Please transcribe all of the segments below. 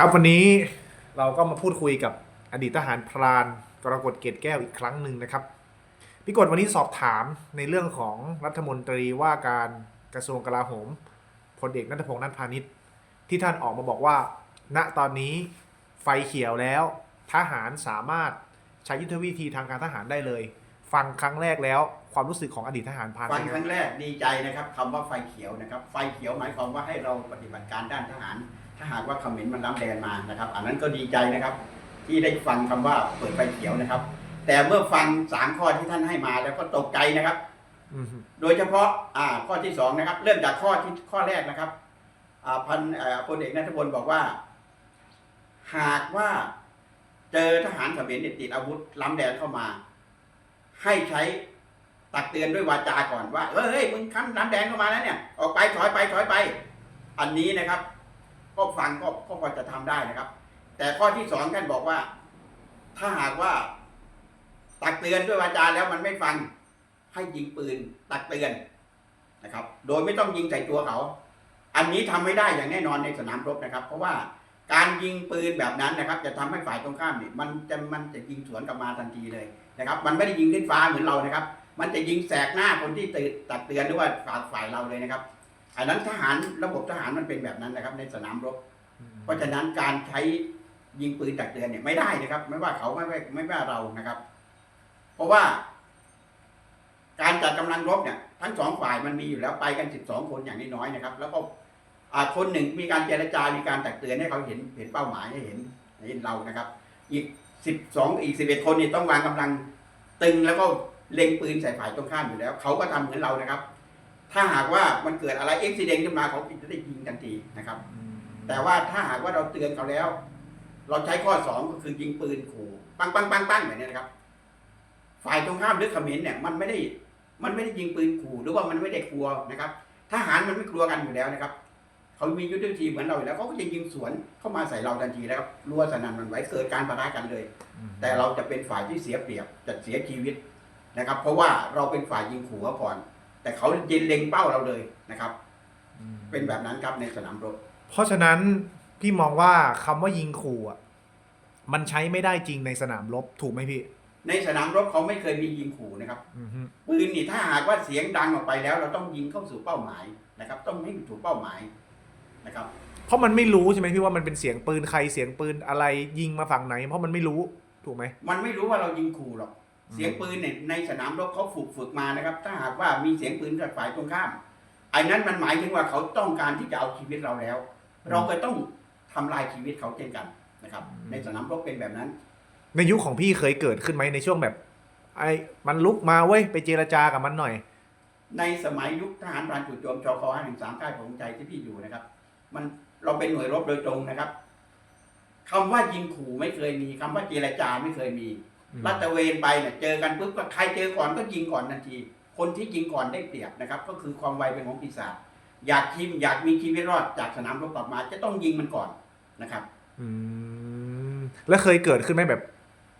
ครับวันนี้เราก็มาพูดคุยกับอดีตทหารพรานกรกฎเกตแก้วอีกครั้งหนึ่งนะครับพี่กฎวันนี้สอบถามในเรื่องของรัฐมนตรีว่าการกระทรวงกลาโหมพลเอกนัทพงษ์นัทพาณิชย์ที่ท่านออกมาบอกว่า ณตอนนี้ไฟเขียวแล้วทหารสามารถใช้ยุทธวิธีทางการทหารได้เลย ฟังครั้งแรกแล้วความรู้สึกของอดีตทหารพรานฟังครั้งแรกดีใจนะครับคำว่าไฟเขียวนะครับ ไฟเขียวหมายความว่าให้เราปฏิบัติการด้านทหาร ถ้าหากว่าเขมรมันล้ำแดนมานะครับ อันนั้นก็ดีใจนะครับ ที่ได้ฟังคำว่าเปิดไฟเขียวนะครับ แต่เมื่อฟังสามข้อที่ท่านให้มาแล้วก็ตกใจนะครับ อืมโดยเฉพาะอ่าข้อที่สองนะครับ เริ่มจากข้อที่ข้อแรกนะครับอ่าพันอ่อพลเอกนัทพลบอกว่า หากว่าเจอทหารเขมรเนี่ยติดอาวุธล้ำแดนเข้ามา ให้ใช้ ตักเตือนด้วยวาจาก่อนว่าเฮ้ยมึงข้ามล้ำแดนเข้ามาแล้วเนี่ย ออกไปถอยไปถอยไป อันนี้นะครับ ก็ฟังก็ก็พอจะทำได้นะครับ แต่ข้อที่สองท่านบอกว่า ถ้าหากว่า ตักเตือนด้วยวาจาแล้วมันไม่ฟัง ให้ยิงปืน ตักเตือนนะครับ โดยไม่ต้องยิงใส่ตัวเขา อันนี้ทำไม่ได้อย่างแน่นอนในสนามรบนะครับ เพราะว่าการยิงปืนแบบนั้นนะครับ จะทำให้ฝ่ายตรงข้ามเนี่ยมันจะมันจะยิงสวนกลับมาทันทีเลยนะครับ มันไม่ได้ยิงขึ้นฟ้าเหมือนเรานะครับ มันจะยิงแสกหน้าคนที่ตื่นตักเตือนหรือว่าฝ่ายฝ่ายเราเลยนะครับอันนั้นทหารระบบทหารมันเป็นแบบนั้นนะครับ ในสนามรบ เพราะฉะนั้นการใช้ยิงปืนตักเตือนเนี่ยไม่ได้นะครับ ไม่ว่าเขาไม่ไม่ไม่ว่าเรานะครับ เพราะว่า การจัดกำลังรบเนี่ย ทั้งสองฝ่ายมันมีอยู่แล้วไปกันสิบสองคนอย่างน้อยๆนะครับ แล้วก็อ่าคนหนึ่งมีการเจรจา มีการตักเตือนให้เขาเห็นเห็นเป้าหมายให้เห็นเห็นเรานะครับ อีกสิบสองอีกสิบเอ็ดคนนี่ต้องวางกำลังตึงแล้วก็ เล็งปืนใส่ฝ่ายตรงข้ามอยู่แล้ว เขาก็ทำเหมือนเรานะครับ ถ้าหากว่ามันเกิดอะไรเอ็กซิเดนขึ้นมาเขาจะได้ยิงทันทีนะครับ แต่ว่าถ้าหากว่าเราเตือนเขาแล้ว เราใช้ข้อสองก็คือยิงปืนขู่ปังปังปังปังแบบนี้นะครับ ฝ่ายตรงข้ามหรือเขมรเนี่ยมันไม่ได้ มันไม่ได้ยิงปืนขู่หรือว่ามันไม่ได้กลัวนะครับทหารมันไม่กลัวกันอยู่แล้วนะครับเขามียุทธวิธีเหมือนเราอยู่แล้วเขาก็จะยิงสวนเข้ามาใส่เราทันทีแล้วครับรัวสนั่นมันไหวเกิดการปะทะกันเลย แต่เราจะเป็นฝ่ายที่เสียเปรียบจะเสียชีวิต นะครับ เพราะว่าเราเป็นฝ่ายยิงขู่เขาก่อน แต่เขายิงเล็งเป้าเราเลยนะครับ เป็นแบบนั้นครับในสนามรบเพราะฉะนั้นพี่มองว่าคำว่ายิงขู่อะมันใช้ไม่ได้จริงในสนามรบถูกไหมพี่ ในสนามรบเขาไม่เคยมียิงขู่นะครับอือฮึปืนนี่ถ้าหากว่าเสียงดังออกไปแล้ว เราต้องยิงเข้าสู่เป้าหมายนะครับ ต้องให้ถูกเป้าหมายนะครับ เพราะมันไม่รู้ใช่ไหมพี่ว่ามันเป็นเสียงปืนใครเสียงปืนอะไรยิงมาฝั่งไหน เพราะมันไม่รู้ถูกไหมมันไม่รู้ว่าเรายิงขู่หรอกอืม เสียงปืนเนี่ยในสนามรบเขาฝึกฝึกมานะครับ ถ้าหากว่ามีเสียงปืนจากฝ่ายตรงข้ามไอ้นั้นมันหมายถึงว่าเขาต้องการที่จะเอาชีวิตเราแล้ว เราก็ต้องทำลายชีวิตเขาเช่นกันนะครับ ในสนามรบเป็นแบบนั้น ในยุคของพี่เคยเกิดขึ้นไหมในช่วงแบบ ไอ้มันลุกมาเว้ยไปเจรจากับมันหน่อย ในสมัยยุคทหารพรานจู่โจมชคห้าหนึ่งสามค่ายผมใจที่พี่อยู่นะครับ มันเราเป็นหน่วยรบโดยตรงนะครับคำว่ายิงขู่ไม่เคยมีคำว่าเจรจาไม่เคยมีอืม ลาดตระเวนไปเนี่ยเจอกันปุ๊บก็ใครเจอก่อนก็ยิงก่อนทันที คนที่ยิงก่อนได้เปรียบนะครับ ก็คือความไวเป็นของปีศาจอยากชิมอยากมีชีวิตรอดจากสนามรบกลับมา จะต้องยิงมันก่อนนะครับ อืมแล้วเคยเกิดขึ้นไหมแบบ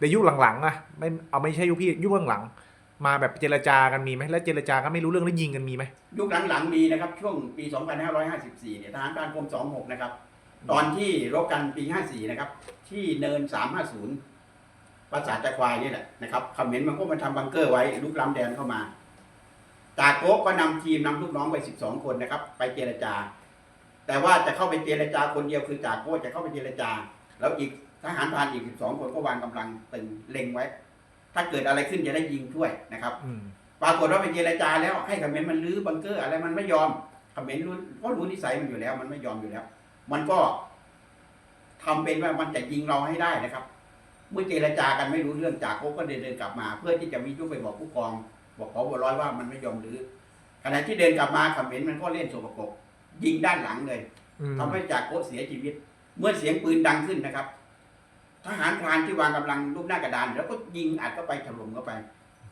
ในยุคหลังๆอะไม่เอาไม่ใช่ยุคพี่ยุคหลังๆมาแบบเจรจากันมีไหมแล้วเจรจาก็ไม่รู้เรื่องแล้วยิงกันมีไหมยุคหลังๆมีนะครับ ช่วงปี 2554 เนี่ยทหารพรานกรม26 นะครับ ตอนที่รบกันปี 54 นะครับ ที่เนิน 350 ปราสาทตะควายนี่แหละนะครับเขมรมันก็มาทำบังเกอร์ไว้ลุกล้ำแดนเข้ามาจากโก๊กก็นำทีมนำลูกน้องไป 12 คนนะครับ ไปเจรจา แต่ว่าจะเข้าไปเจรจาคนเดียวคือจากโก๊กจะเข้าไปเจรจา แล้วอีกทหารพรานอีก 12 คนก็วางกำลังตึงเล็งไว้ ถ้าเกิดอะไรขึ้นจะได้ยิงช่วยนะครับอืมปรากฏว่าไปเจรจาแล้วให้เขมรมันรื้อบังเกอร์อะไรมันไม่ยอมเขมรรู้ก็รู้นิสัยมันอยู่แล้ว มันไม่ยอมอยู่แล้ว มันก็ทำเป็นว่ามันจะยิงเราให้ได้นะครับ เมื่อเจรจากันไม่รู้เรื่องจากโคก็เดินเดินกลับมา เพื่อที่จะมียุไปบอกผู้กอง บอกขอบร้อยว่ามันไม่ยอมรื้อขณะที่เดินกลับมาเขมรมันก็เล่นสกปรกยิงด้านหลังเลยอืมทำให้จากโคเสียชีวิต เมื่อเสียงปืนดังขึ้นนะครับ ทหารพรานที่วางกำลังรูปหน้ากระดาน แล้วก็ยิงอัดเข้าไปถล่มเข้าไป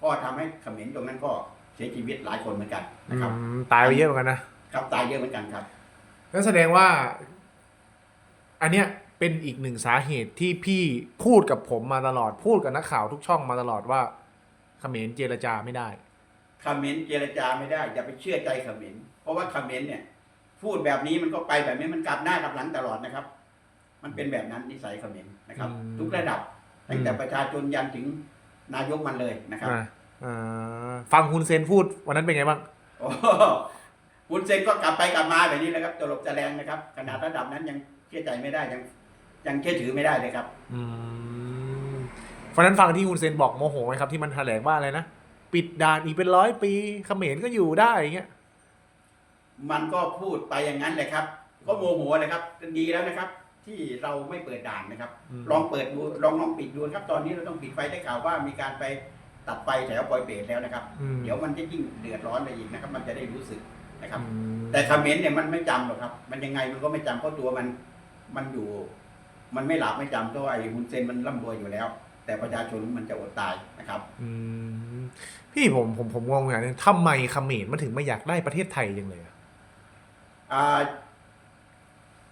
ก็ทำให้เขมรตรงนั้นก็เสียชีวิตหลายคนเหมือนกันนะครับอืมตายไปเยอะเหมือนกันนะครับตายเยอะเหมือนกันครับนั่นแสดงว่า อันเนี้ย เป็นอีกหนึ่งสาเหตุที่พี่พูดกับผมมาตลอดพูดกับนักข่าวทุกช่องมาตลอดว่าเขมรเจรจาไม่ได้ เขมรเจรจาไม่ได้อย่าไปเชื่อใจเขมรเพราะว่าเขมรเนี่ย พูดแบบนี้มันก็ไปแบบนี้มันกลับหน้ากลับหลังตลอดนะครับ มันเป็นแบบนั้นนิสัยเขมรนะครับ อืม ทุกระดับตั้งแต่ประชาชนยันถึงนายกมันเลยนะครับอ่าอ่าฟังคุณเซนพูดวันนั้นเป็นไงบ้าง โอ้โหคุณเซนก็กลับไปกลับมาแบบนี้แหละครับตลบจะแรงนะครับขนาดระดับนั้นยังเชื่อใจไม่ได้ยัง ยังเชื่อถือไม่ได้เลยครับอืมวันนั้นฟังที่คุณเซนบอกโมโหไหมครับที่มันแถลงว่าอะไรนะปิดด่านอีกเป็นร้อยปีเขมรก็อยู่ได้อย่างเงี้ยมันก็พูดไปอย่างนั้นเลยครับ ก็โมโหเลยครับดีแล้วนะครับ ที่เราไม่เปิดด่านนะครับอืมลองเปิดดูลองลองปิดดูนะครับ ตอนนี้เราต้องปิดไฟได้ข่าวว่ามีการไปตัดไฟแถวปอยเปรตแล้วนะครับอืมเดี๋ยวมันจะยิ่งเดือดร้อนไปอีกนะครับ มันจะได้รู้สึกนะครับอืมแต่คอมเขมนต์เนี่ยมันไม่จำหรอกครับ มันยังไงมันก็ไม่จำเพราะตัวมันมันอยู่ มันไม่หลับไม่จำเพราะว่าไอ้ฮุนเซนมันร่ำรวยอยู่แล้ว แต่ประชาชนมันจะอดตายนะครับอืมพี่ผมผมผมงงอย่างหนึงทำไมเขมรมันถึงไม่อยากได้ประเทศไทยจังเลยอะอ่า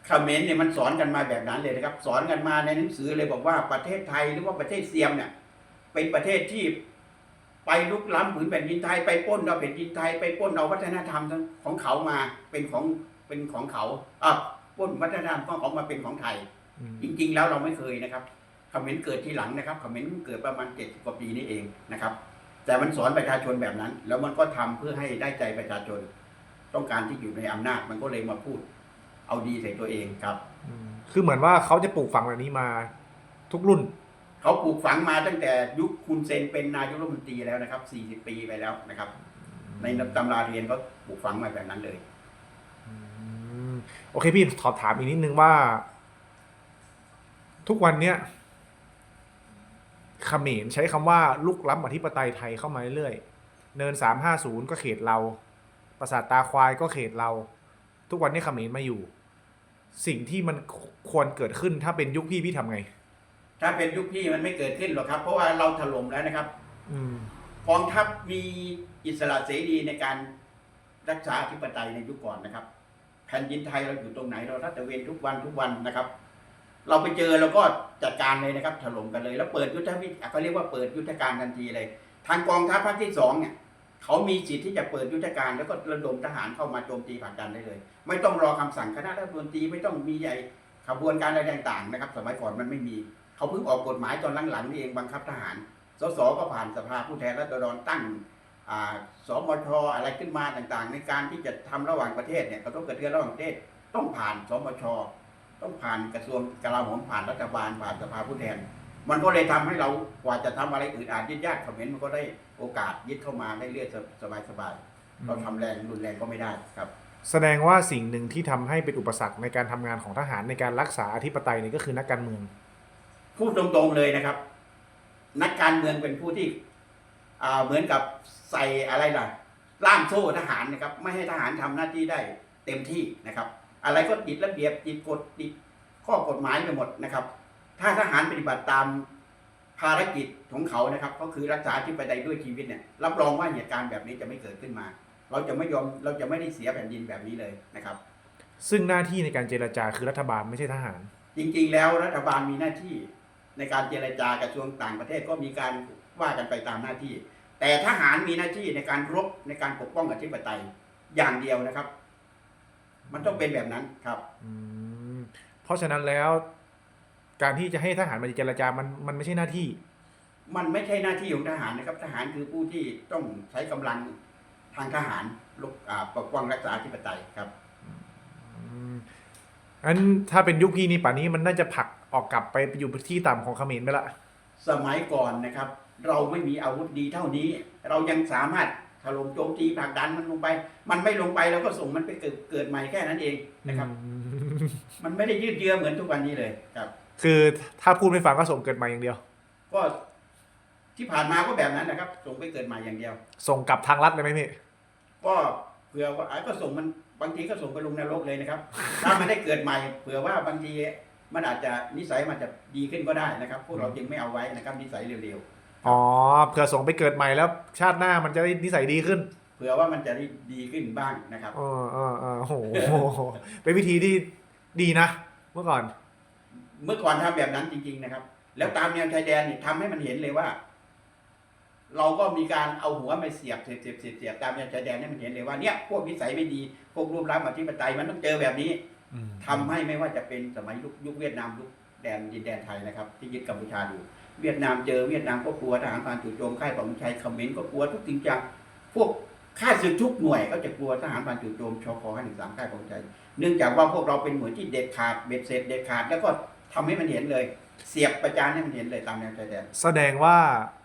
คอมเขมนต์เนี่ยมันสอนกันมาแบบนั้นเลยนะครับ สอนกันมาในหนังสือเลยบอกว่าประเทศไทยหรือว่าประเทศเซียมเนี่ย เป็นประเทศที่ไปลุกล้ำผืนแผ่นดินไทยไปปล้นเอาแผ่นดินไทยไปปล้นเอาวัฒนธรรมของเขามาเป็นของเป็นของเขาอะปล้นวัฒนธรรมของเขามาเป็นของไทยอืม จริง ๆ แล้วเราไม่เคยนะครับคอมเขมนต์เกิดทีหลังนะครับคอมเขมนต์เกิดประมาณเจ็ดกว่าปีนี้เองนะครับ แต่มันสอนประชาชนแบบนั้น แล้วมันก็ทำเพื่อให้ได้ใจประชาชน ต้องการที่อยู่ในอำนาจมันก็เลยมาพูด เอาดีใส่ตัวเองครับอืมคือเหมือนว่าเขาจะปลูกฝังแบบนี้มาทุกรุ่น เขาปลูกฝังมาตั้งแต่ยุคคุณเซนเป็นนายกรัฐมนตรีแล้วนะครับ 40 ปีไปแล้วนะครับ ในตำราเรียนก็ปลูกฝังมาแบบนั้นเลยอืมโอเคพี่ขอถามอีกนิดนึงว่า ทุกวันเนี้ยเขมรใช้คำว่าลุกล้ำอธิปไตยไทยเข้ามาเรื่อยๆเนินสามห้าศูนย์ก็เขตเรา ปราสาทตาควายก็เขตเรา ทุกวันนี้เขมรมาอยู่ สิ่งที่มันควรเกิดขึ้นถ้าเป็นยุคพี่พี่ทำไง ถ้าเป็นยุคพี่มันไม่เกิดขึ้นหรอกครับ เพราะว่าเราถล่มแล้วนะครับ อืมกองทัพมีอิสระเสรีในการรักษาอธิปไตยในยุคก่อนนะครับ แผ่นดินไทยเราอยู่ตรงไหนเราลาดตระเวนทุกวันทุกวันนะครับ เราไปเจอเราก็จัดการเลยนะครับถล่มกันเลย แล้วเปิดยุทธวิธีเขาเรียกว่าเปิดยุทธการทันทีเลย ทางกองทัพภาคที่สองเนี่ยเขามีสิทธิ์ที่จะเปิดยุทธการแล้วก็ระดมทหารเข้ามาโจมตีผลักดันได้เลย ไม่ต้องรอคำสั่งคณะรัฐมนตรีไม่ต้องมีใหญ่ขบวนการอะไรต่างๆนะครับ สมัยก่อนมันไม่มี เขาเพิ่งออกกฎหมายตอนหลังๆนี่เองบังคับทหาร สสก็ผ่านสภาผู้แทนราษฎรตั้งสมชอะไรขึ้นมาต่างๆ ในการที่จะทำระหว่างประเทศเนี่ยเขาต้องกระเทือนระหว่างประเทศต้องผ่านสมช ต้องผ่านกระทรวงกลาโหมผ่านรัฐบาลผ่านสภาผู้แทน มันก็เลยทำให้เรากว่าจะทำอะไรอื่นอาจยึดญาติคอมเขมนต์มันก็ได้โอกาสยึดเข้ามาได้เรื่อยๆสบายๆเราทำแรงรุนแรงก็ไม่ได้ครับ แสดงว่าสิ่งหนึ่งที่ทำให้เป็นอุปสรรคในการทำงานของทหารในการรักษาอธิปไตยเนี่ยก็คือนักการเมืองพูดตรงๆเลยนะครับ นักการเมืองเป็นผู้ที่อ่าเหมือนกับใส่อะไรล่ะล่ามโซ่ทหารนะครับ ไม่ให้ทหารทำหน้าที่ได้เต็มที่นะครับ อะไรก็ติดระเบียบติดกฎติดข้อกฎหมายไปหมดนะครับ ถ้าทหารปฏิบัติตามภารกิจของเขานะครับ ก็คือรักษาที่ปไตยด้วยชีวิตเนี่ยรับรองว่าเหตุการณ์แบบนี้จะไม่เกิดขึ้นมา เราจะไม่ยอมเราจะไม่ได้เสียแผ่นดินแบบนี้เลยนะครับ ซึ่งหน้าที่ในการเจรจาคือรัฐบาลไม่ใช่ทหาร จริงๆ แล้วรัฐบาลมีหน้าที่ในการเจรจากระทรวงต่างประเทศก็มีการว่ากันไปตามหน้าที่ แต่ทหารมีหน้าที่ในการรบในการปกป้องอธิปไตยอย่างเดียวนะครับ มันต้องเป็นแบบนั้นครับ อืมเพราะฉะนั้นแล้ว การที่จะให้ทหารมาเจรจามันมันไม่ใช่หน้าที่ มันไม่ใช่หน้าที่ของทหารนะครับ ทหารคือผู้ที่ต้องใช้กำลังทางทหารลบอ่าปกป้องรักษาอธิปไตยครับ อืมอันถ้าเป็นยุคพี่นี่ป่านนี้มันน่าจะผลักออกกลับไปอยู่ที่ต่ำของเขมรไปละ สมัยก่อนนะครับ เราไม่มีอาวุธดีเท่านี้ เรายังสามารถ ถล่มโจมตีผลักดันมันลงไป มันไม่ลงไปเราก็ส่งมันไปเกิดเกิดใหม่แค่นั้นเองนะครับอืมมันไม่ได้ยืดเยื้อเหมือนทุกวันนี้เลยครับ คือถ้าพูดไม่ฟังก็ส่งเกิดมาอย่างเดียว ก็ที่ผ่านมาก็แบบนั้นนะครับ ส่งไปเกิดใหม่อย่างเดียว ส่งกลับทางลัดเลยไหมพี่ก็เผื่อว่าอะก็ส่งมันบางทีก็ส่งไปลงนรกเลยนะครับ ถ้ามันได้เกิดใหม่เผื่อว่าบางทีมันอาจจะนิสัยมันจะดีขึ้นก็ได้นะครับ พวกเราจึงไม่เอาไว้นะครับนิสัยเร็ว อ๋อเผื่อส่งไปเกิดใหม่แล้ว ชาติหน้ามันจะได้นิสัยดีขึ้นๆเผื่อว่ามันจะได้ดีขึ้นบ้างนะครับเออเออเออโอ้โหเป็นวิธีที่ดีนะ เมื่อก่อน เมื่อก่อนทำแบบนั้นจริง ๆนะครับ แล้วตามแนวชายแดนนี่ทำให้มันเห็นเลยว่า เราก็มีการเอาหัวมาเสียบเสียบเสียบเสียบเสียบตามแนวชายแดนให้มันเห็นเลยว่าเนี่ยพวกนิสัยไม่ดีพวกรูปลักษณ์อธิปไตยมันต้องเจอแบบนี้อืมทำให้ไม่ว่าจะเป็นสมัยยุคยุคเวียดนามยุคแดนดินแดนไทยนะครับ ที่ยึดกัมพูชาอยู่ เวียดนามเจอเวียดนามก็กลัวทหารพรานจู่โจมค่ายปกชัยเขมรก็กลัวทุกสิ่งอย่างพวกข้าศึกทุกหน่วยก็จะกลัวทหารพรานจู่โจมชคห้าหนึ่งสามค่ายปกชัยเนื่องจากว่าพวกเราเป็นหน่วยที่เด็ดขาดเบ็ดเสร็จเด็ดขาดแล้วก็ทำให้มันเห็นเลย เสียบประจานให้มันเห็นเลยตามแนวชายแดนแสดงว่า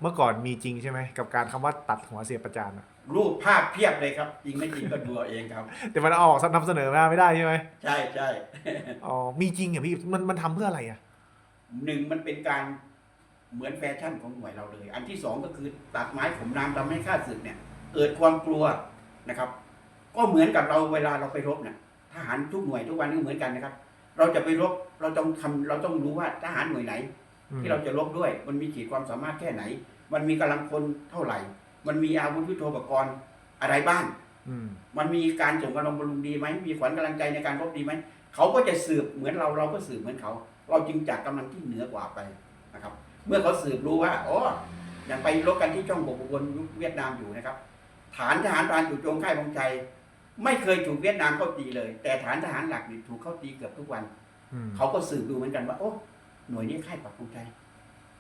เมื่อก่อนมีจริงใช่ไหมกับการคำว่าตัดหัวเสียประจานอะรูปภาพเพียบเลยครับจริงไม่จริงก็ดูเอาเองครับ แต่มันเอาออกนำเสนอมาไม่ได้ใช่ไหมใช่ใช่อ๋อมีจริงเหรอพี่มันมันทำเพื่ออะไรอะหนึ่งมันเป็นการ เหมือนแฟชั่นของหน่วยเราเลย อันที่สองก็คือตัดไม้ผมน้ำทำให้ข้าศึกเนี่ยเกิดความกลัวนะครับ ก็เหมือนกับเราเวลาเราไปรบเนี่ยทหารทุกหน่วยทุกวันนี้เหมือนกันนะครับ เราจะไปรบเราต้องทำเราต้องรู้ว่าทหารหน่วยไหน ที่เราจะรบด้วย มันมีขีดความสามารถแค่ไหน มันมีกำลังพลเท่าไหร่ มันมีอาวุธยุทโธปกรณ์อะไรบ้างอืมมันมีการส่งกำลังบำรุงดีไหมมีขวัญกำลังใจในการรบดีไหมเขาก็จะสืบเหมือนเราเราก็สืบเหมือนเขา เราจึงจัดกำลังที่เหนือกว่าไปนะครับ เมื่อเขาสืบรู้ว่าอ๋ออย่างไปรบกันที่ช่องบกบนยุคเวียดนามอยู่นะครับ ฐานทหารพรานจู่โจมค่ายพงชัยไม่เคยถูกเวียดนามเข้าตีเลย แต่ฐานทหารหลักนี่ถูกเข้าตีเกือบทุกวันอืมเขาก็สืบดูเหมือนกันว่าโอ้หน่วยนี้ค่ายปักธงชัย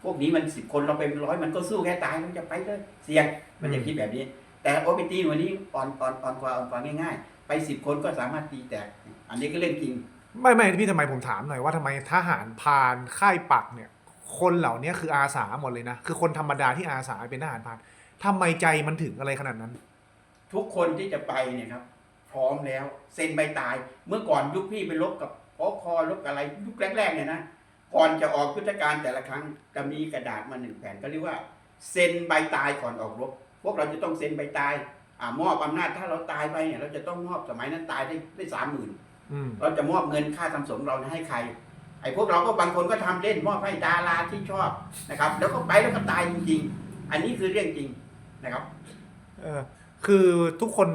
พวกนี้มันสิบคนเราเป็นร้อยมันก็สู้แค่ตายมันจะไปเลยเสี่ยงมันจะคิดแบบนี้ แต่โอไปตีหน่วยนี้อ่อนอ่อนอ่อนกว่าอ่อนกว่าง่าย ๆ ไปสิบคนก็สามารถตีแตกอันนี้ก็เรื่องจริง ไม่ไม่พี่ทำไมผมถามหน่อยว่าทำไมทหารพรานค่ายปักเนี่ย คนเหล่านี้คืออาสาหมดเลยนะ คือคนธรรมดาที่อาสาเป็นทหารพรานทำไมใจมันถึงอะไรขนาดนั้น ทุกคนที่จะไปเนี่ยครับ พร้อมแล้วเซ็นใบตาย เมื่อก่อนยุคพี่ไปลบกับพอคอลบกับอะไรยุคแรกๆเนี่ยนะก่อนจะออกยุทธการแต่ละครั้งจะมีกระดาษมาหนึ่งแผ่นก็เรียกว่าเซ็นใบตายก่อนออกรบพวกเราจะต้องเซ็นใบตายอ่ามอบอำนาจถ้าเราตายไปเนี่ยเราจะต้องมอบสมัยนั้นตายได้ได้สามหมื่นอืมเราจะมอบเงินค่าทำสมเราให้ใครไอ้พวกเราก็บางคนก็ทำเล่นมอบให้ดาราที่ชอบนะครับ แล้วก็ไปแล้วก็ตายจริงๆ อันนี้คือเรื่องจริงนะครับเออคือทุกคน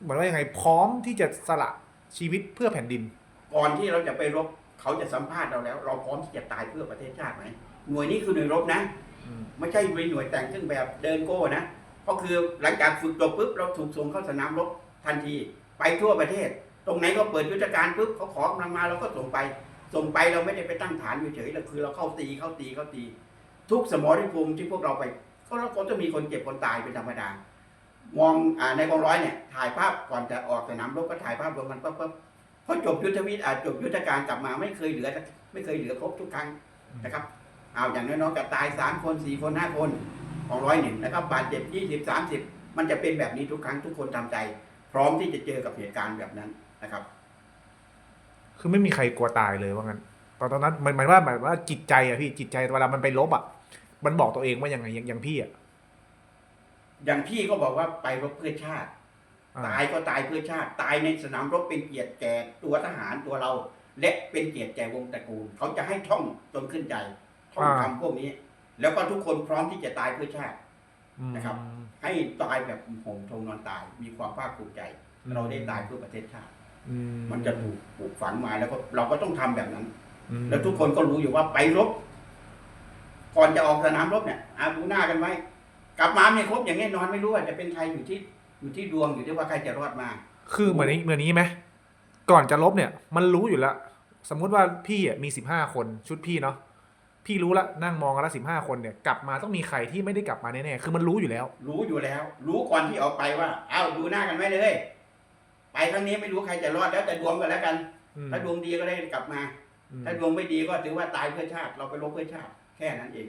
เหมือนว่ายังไงพร้อมที่จะสละชีวิตเพื่อแผ่นดิน ก่อนที่เราจะไปรบเขาจะสัมภาษณ์เราแล้ว เราพร้อมที่จะตายเพื่อประเทศชาติไหมหน่วยนี้คือหน่วยรบนะอืมไม่ใช่หน่วยแต่งเครื่องแบบเดินโก้นะก็คือหลังจากฝึกจบปุ๊บเราถูกส่งเข้าสนามรบทันทีไปทั่วประเทศ ตรงไหนก็เปิดยุทธการปุ๊บเขาขอกำลังมาเราก็ส่งไป ส่งไปเราไม่ได้ไปตั้งฐานเฉยๆเราคือเราเข้าตีเข้าตีเข้าตี ทุกสมรภูมิที่พวกเราไป ก็เราก็จะมีคนเจ็บคนตายเป็นธรรมดามองอ่าในกองร้อยเนี่ยถ่ายภาพก่อนจะออกสนามรบก็ถ่ายภาพรวมกันปั๊บปั๊บพอจบยุทธวิทย์อ่าจบยุทธการกลับมาไม่เคยเหลือ ไม่เคยเหลือครบทุกครั้งนะครับเอาอย่างน้อยๆก็ตายสามคนสี่คนห้าคนของร้อยหนึ่งนะครับบาดเจ็บยี่สิบสามสิบมันจะเป็นแบบนี้ทุกครั้งทุกคนทำใจ พร้อมที่จะเจอกับเหตุการณ์แบบนั้นนะครับ คือไม่มีใครกลัวตายเลยว่างั้นตอนตอนนั้นมันหมายว่าหมายว่าจิตใจอะพี่จิตใจเวลามันไปลบอะมันบอกตัวเองว่ายังไงอย่างอย่างพี่อะอย่างพี่ก็บอกว่าไปรบเพื่อชาติ อ่าตายก็ตายเพื่อชาติ ตายในสนามรบเป็นเกียรติแก่ตัวทหารตัวเรา และเป็นเกียรติแก่วงตระกูล เขาจะให้ท่องจนขึ้นใจท่องคำพวกนี้ แล้วก็ทุกคนพร้อมที่จะตายเพื่อชาติ อืม นะครับ ให้ตายแบบห่มทงนอนตาย มีความภาคภูมิใจเราได้ตายเพื่อประเทศชาติ อืมันจะถูกปลูกฝังมาแล้วก็เราก็ต้องทำแบบนั้น อืมแล้วทุกคนก็รู้อยู่ว่าไปรบ ก่อนจะออกสนามรบเนี่ยอาดูหน้ากันไว้ กลับมาไม่ครบอย่างแน่นอนไม่รู้ว่าจะเป็นใครอยู่ที่อยู่ที่ดวงอยู่ที่ว่าใครจะรอดมา คือเหมือนนี้เหมือนนี้ไหมก่อนจะลบเนี่ย มันรู้อยู่แล้ว สมมุติว่าพี่อะมีสิบห้าคนชุดพี่เนาะพี่รู้ละนั่งมองกันละสิบห้าคนเนี่ยกลับมาต้องมีใครที่ไม่ได้กลับมาแน่ๆคือมันรู้อยู่แล้ว รู้อยู่แล้ว รู้ก่อนที่ออกไปว่า เอ้าดูหน้ากันไว้เลย ไปครั้งนี้ไม่รู้ใครจะรอดแล้วแต่ดวงกันแล้วกัน อืมถ้าดวงดีก็ได้กลับมา อืมถ้าดวงไม่ดีก็ถือว่าตายเพื่อชาติ เราไปรบเพื่อชาติ แค่นั้นเอง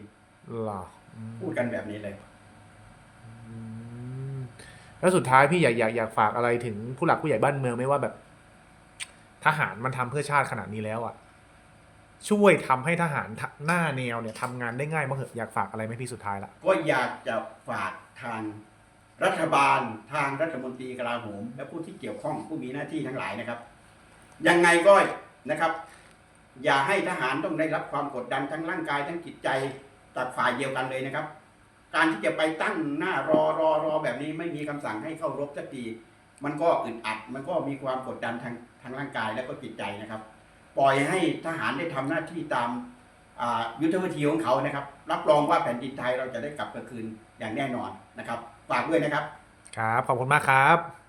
เหรออืมพูดกันแบบนี้เลย อืมแล้วสุดท้ายพี่อยากอยากอยากฝากอะไรถึงผู้หลักผู้ใหญ่บ้านเมืองไหม่ว่าแบบ ทหารมันทำเพื่อชาติขนาดนี้แล้วอะ ช่วยทำให้ทหารทะหน้าแนวเนี่ยทำงานได้ง่ายมากเหอะอยากฝากอะไรไหมพี่สุดท้ายละก็อยากจะฝากทาง รัฐบาลทางรัฐมนตรีกลาโหม และผู้ที่เกี่ยวข้องผู้มีหน้าที่ทั้งหลายนะครับ ยังไงก็นะครับ อย่าให้ทหารต้องได้รับความกดดันทั้งร่างกายทั้งจิตใจจากฝ่ายเดียวกันเลยนะครับ การที่จะไปตั้งหน้ารอรอรอแบบนี้ไม่มีคำสั่งให้เข้ารบสักทีมันก็อึดอัด มันก็มีความกดดันทางทางร่างกายและก็จิตใจนะครับ ปล่อยให้ทหารได้ทำหน้าที่ตามอ่ายุทธวิธีของเขานะครับ รับรองว่าแผ่นดินไทยเราจะได้กลับมาคืนอย่างแน่นอนนะครับ ฝากด้วยนะครับ ครับ ขอบคุณมากครับ